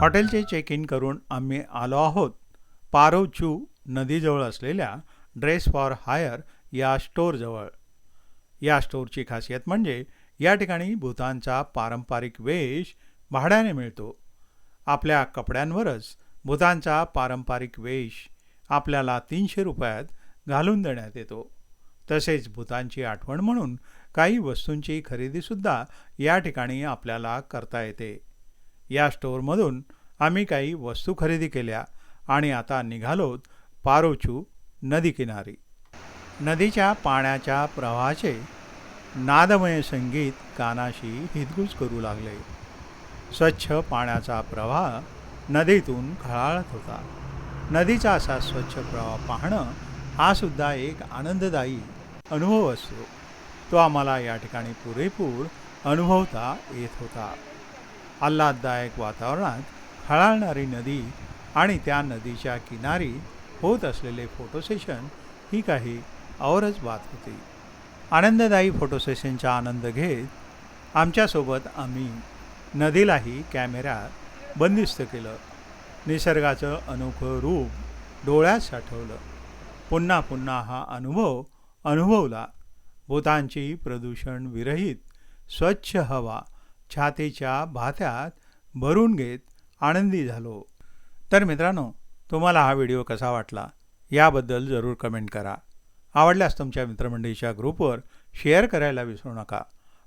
हॉटेलचे check in करून आम्ही आलो आहोत. पारोचू नदीजवळ असलेल्या ड्रेस फॉर हायर या स्टोरजवळ या स्टोरची खासियत म्हणजे या ठिकाणी भूतांचा पारंपरिक वेश भाड्याने मिळतो. आपल्या कपड्यांवरच भूतांचा पारंपरिक वेश आपल्याला तीनशे रुपयात घालून देण्यात येतो. तसेच भूतांची आठवण म्हणून काही वस्तूंची खरेदीसुद्धा या ठिकाणी आपल्याला करता येते. या स्टोअरमधून आम्ही काही वस्तू खरेदी केल्या आणि आता निघालोत पारोचू नदीकिनारी. नदीच्या पाण्याच्या प्रवाहाचे नादमय संगीत कानाशी हितगुज करू लागले. स्वच्छ पाण्याचा प्रवाह नदीतून खळाळत होता. नदीचा असा स्वच्छ प्रवाह पाहणं हा सुद्धा एक आनंददायी अनुभव असतो. तो आम्हाला या ठिकाणी पुरेपूर अनुभवता येत होता. आल्हाददायक वातावरणात खळाळणारी नदी आणि त्या नदीच्या किनारी होत असलेले फोटो सेशन ही काही औरच बात होती. आनंददायी फोटो सेशनचा आनंद घेत आमच्यासोबत आम्ही नदीलाही कॅमेऱ्यात बंदिस्त केलं. निसर्गाचं अनोखं रूप डोळ्यात साठवलं. पुन्हा पुन्हा हा अनुभव अनुभवला. भूतांची प्रदूषण विरहित स्वच्छ हवा छातीच्या भात्यात भरून घेत आनंदी झालो. तर मित्रांनो तुम्हाला हा व्हिडिओ कसा वाटला? याबद्दल जरूर कमेंट करा. आवडल्यास तुमच्या मित्रमंडळीच्या ग्रुपवर शेअर करायला विसरू नका.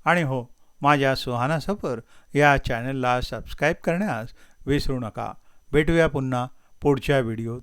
आणि हो माझ्या सुहाना सफर या चॅनलला सबस्क्राईब करण्यास विसरू नका. भेटूया पुन्हा पुढच्या व्हिडिओत.